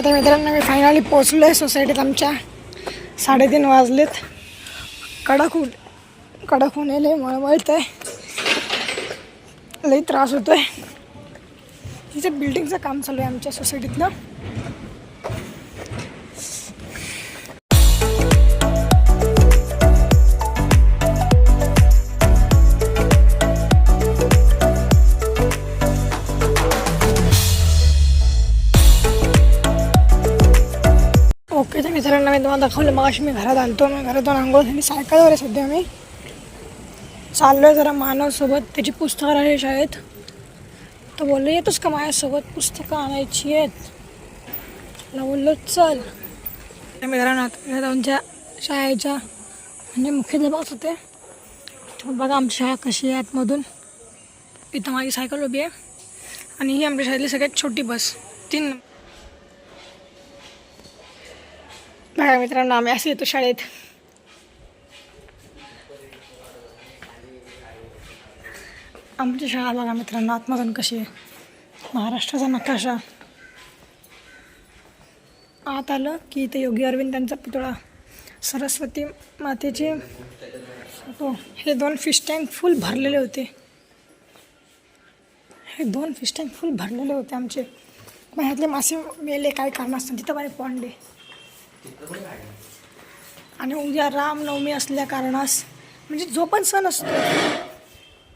Okay तर मित्रांनो मी finally पोचलो आहे सोसायटीत आमच्या. साडेतीन वाजलेत. कडक ऊन कडक ऊन येले मळमळत आहे लई त्रास होतो आहे हिचं बिल्डिंगचं काम चालू आहे आमच्या सोसायटीतलं नाही तुम्हाला दाखवलं मग मी घरात आलतो मी घरातून आंघोळ झाली. सायकलवर आहे सध्या मी. चाललो आहे जरा मानवसोबत त्याची पुस्तकं राहिली शाळेत. तर बोललो येतोच का माझ्यासोबत? पुस्तकं आणायची आहेत. मला बोललो चल. मी मित्रांनो आता आमच्या शाळेच्या म्हणजे मुख्याध्यापक होते. बघा आमची शाळा कशी आहे आतमधून. इथं माझी सायकल उभी आहे. आणि ही आमच्या शाळेतली सगळ्यात छोटी बस. तीन बघा मित्रांनो आम्ही असे येतो शाळेत. आमची शाळा बघा मित्रांनो आत्मधन कशी आहे. महाराष्ट्राचा नकाशा. आत आलं की इथे योगी अरविंद त्यांचा पुतळा. सरस्वती मातेचे फोटो हे दोन फिश टँक फुल भरलेले होते. हे दोन फिश टँक फुल भरलेले होते आमचे. मग ह्यातले मासे मेले काय कारण असतं तिथं बाय पॉन्डे आणि उद्या रामनवमी असल्या कारणास म्हणजे जो पण सण असतो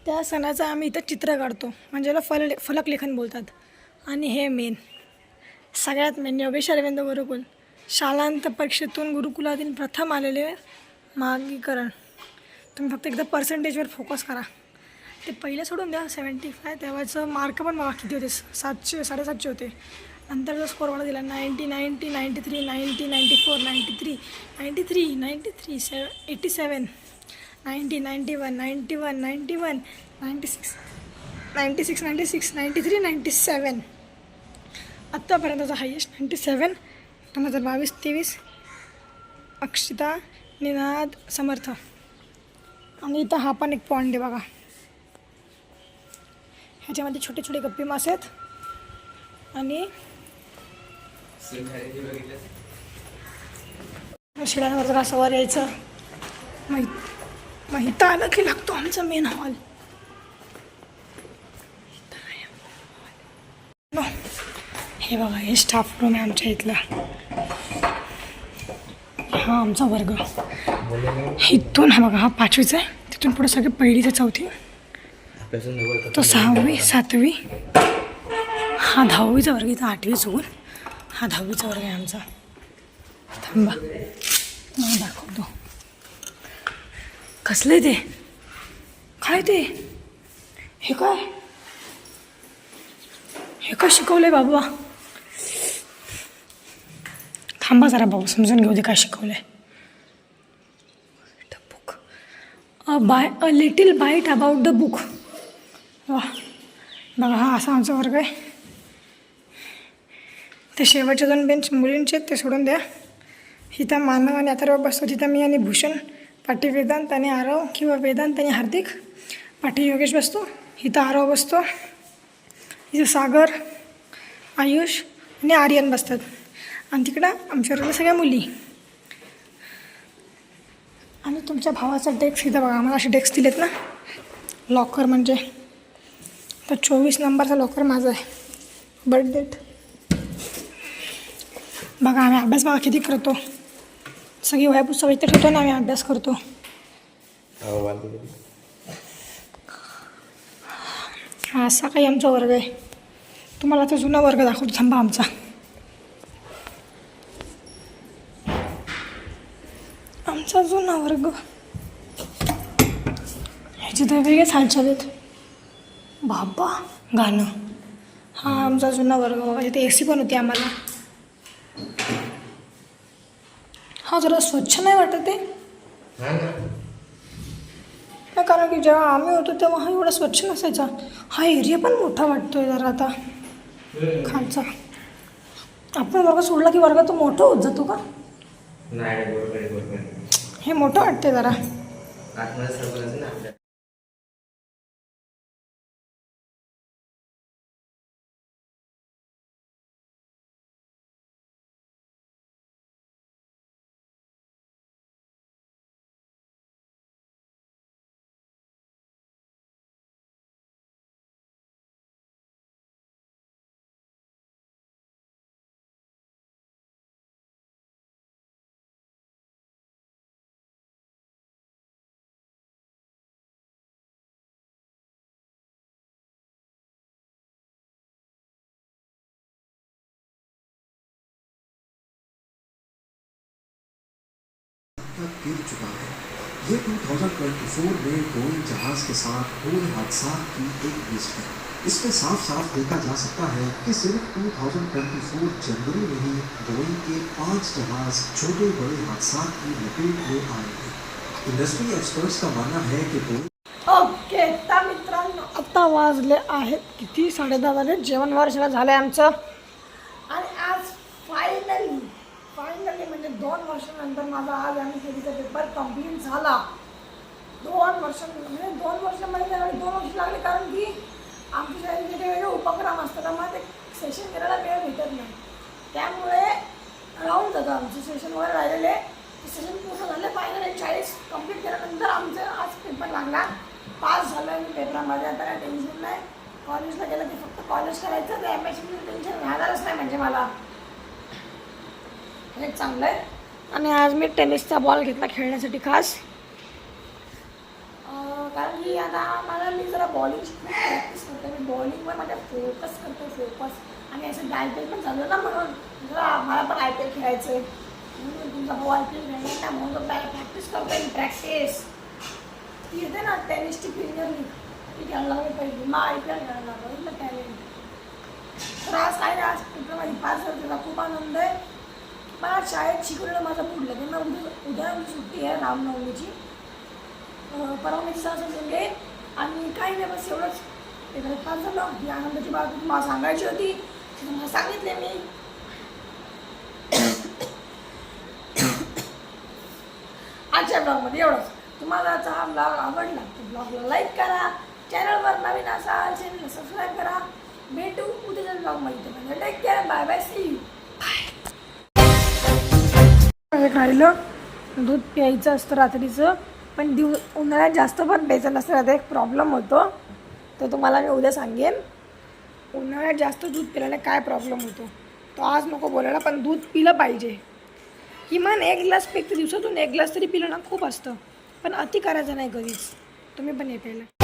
त्या सणाचं आम्ही इथं चित्र काढतो. म्हणजे याला फल फलक लेखन बोलतात. आणि हे मेन सगळ्यात मेन योगेश अरविंद गुरुकुल. शालांत परीक्षेतून गुरुकुलातील प्रथम आलेले मागीकरण. तुम्ही फक्त एकदा पर्सेंटेजवर फोकस करा. ते पहिले सोडून द्या सेवन्टी फाय तेव्हाचं मार्क पण मला किती होते सातशे साडेसातशे होते. नंतरचा स्कोर मला दिला ninety ninety ninety three ninety ninety four ninety three ninety three ninety three seven eighty seven ninety ninety one ninety one ninety one ninety six ninety six ninety six ninety three ninety seven आत्तापर्यंतचा highest ninety seven दोन हजार बावीस तेवीस अक्षिता निनाद समर्थ. आणि इथं हा पण एक पॉईंट आहे बघा. ह्याच्यामध्ये छोटे छोटे गप्पी मासे आहेत. आणि शिडांवर जरा वर यायचं? माहीत इ- आलं की लागतो आमचा मेन हॉल हे बघा हे स्टाफ रूम आहे आमच्या इथला. हा आमचा वर्ग. इथून हा बघा हा पाचवीचा आहे. तिथून पुढे सगळे पहिलीचं चौथी. तो सहावी सातवी. हा दहावीचा वर्ग इथं आठवी चुकून हा दहावीचा वर्ग आहे आमचा. थांबा. मला दाखवतो कसलं आहे ते? काय ते? हे काय? हे काय शिकवलंय बाबा? थांबा जरा बाबा समजून घेऊ दे काय शिकवलंय. Book a by a little bite about the book वा बघा हा असा आमचा वर्ग आहे. ते शेवटचे दोन बेंच मुलींचे आहेत, ते सोडून द्या. इथं मानव आणि अथर्व बसतो तिथं मी आणि भूषण पाठी वेदांत आणि आरव किंवा वेदांत आणि हार्दिक पाठी योगेश बसतो इथं आरव बसतो इथं सागर आयुष आणि आर्यन बसतात. आणि तिकडं आमच्या वर्गाला सगळ्या मुली. आणि तुमच्या भावाचा डेस्क इथं बघा आम्हाला असे डेस्क दिलेत ना. लॉकर म्हणजे. तर चोवीस नंबरचा लॉकर माझा आहे. बर्थ डेट बघा आम्ही अभ्यास बघा किती करतो. सगळी वया पुस्तकं इथे ठेवतो ना आम्ही अभ्यास करतो. हा असा काही आमचा वर्ग आहे. तुम्हाला आता जुना वर्ग दाखवतो थांबा आमचा. आमचा जुना वर्ग. ह्याचे तर वेगळेच हालचाल आहेत. बाबा गाणं. हा आमचा जुना वर्ग बघा तिथे ए सी पण होती आम्हाला. हा जरा स्वच्छ नाही वाटत आहे कारण की जेव्हा आम्ही होतो तेव्हा हा एवढा स्वच्छ नसायचा. हा एरिया पण मोठा वाटतोय जरा आता. खालचा. आपण वर्ग सोडला की वर्ग तो मोठा होत जातो का. हे मोठं वाटते जरा. आतमध्ये सर्व ना आपल्या का गिर चुका है ये 2024 में बोइंग जहाज के साथ हुए हादसा की एक लिस्ट है। इसमें साफ साफ देखा जा सकता है कि सिर्फ 2024 जनवरी में ही बोइंग के पांच जहाज छोटे बड़े हादसा की लपेट में आए थे। इंडस्ट्री एक्सपर्ट्स का मानना है कि बोइंग ओके तर मित्रांनो आत्ता वाजले आहेत किती? साडेदहा झाले जेवण वर्षाला झालं आहे आमचं. आणि आज फायनली फायनली म्हणजे दोन वर्षानंतर माझा आज आणि केलीचा पेपर कंप्लीट झाला. दोन वर्ष म्हणजे दोन वर्ष माहिती दोन वर्ष लागले कारण की आमच्या शाळेत जे वेगळे उपक्रम असतात त्यामुळे ते सेशन करायला वेळ भेटत नाही. त्यामुळे राहून जातं आमचे सेशनवर राहिलेले. सेशन पूर्ण झाले फायनल चाळीस कंप्लीट केल्यानंतर आमचं आज पेपर लागला. पास झालं मी पेपरामध्ये आता काही टेन्शन नाही. कॉलेजला गेलं की फक्त कॉलेज करायचं ते एम एस टेन्शन राहणारच नाही म्हणजे मला. हे चांगलं आहे आणि आज मी टेनिसचा बॉल घेतला खेळण्यासाठी खास. कारण की आता मला मी जरा बॉलिंगची खूप प्रॅक्टिस करते. मी बॉलिंगवर माझ्या फोकस करते फोकस आणि असं आय पी एल पण झालं ना म्हणून. जरा मला पण आय पी एल खेळायचं आहे म्हणून तुमचा भाऊ आय पी एल खेळणार ना म्हणून प्रॅक्टिस करतो मी प्रॅक्टिस ती येते ना टेनिसची प्रीमियर लीग ती खेळायला मी पहिली मग आय पी एल खेळायला बघितलं टॅलेंट तर आज काय आज पेपरमध्ये पास झालं त्याचा खूप आनंद आहे. मला शाळेत शिकवलेलं माझं पुढलं. त्यांना उद्या उद्या सुट्टी आहे रामनवमीची. अं, परवा मी सहज आणि काही नाही बस एवढंच. एखादं फार झालं. ही आनंदाची बाब तुम्हाला सांगायची होती. तुम्हाला सांगितले मी. आजच्या ब्लॉगमध्ये एवढंच. तुम्हाला आजचा हा ब्लॉग आवडला तर ब्लॉगला लाईक करा. चॅनलवर नवीन असाल चॅनलला सबस्क्राईब करा. भेटू उद्याच्या ब्लॉगमध्ये म्हणजे take care bye bye see you राहिलं दूध प्यायचं असतं रात्रीचं पण दिव उन्हाळ्यात जास्त पण प्यायचं नसतं. आता एक प्रॉब्लेम होतो. तो तुम्हाला मी उद्या सांगेन. उन्हाळ्यात जास्त दूध पिल्याने काय प्रॉब्लेम होतो? तो आज नको बोलायला पण दूध पिलं पाहिजे. किमान एक ग्लासपेक्षा दिवसातून एक ग्लास तरी पिलं ना खूप असतं. पण अति करायचं नाही कधीच. तुम्ही पण हे प्यायला.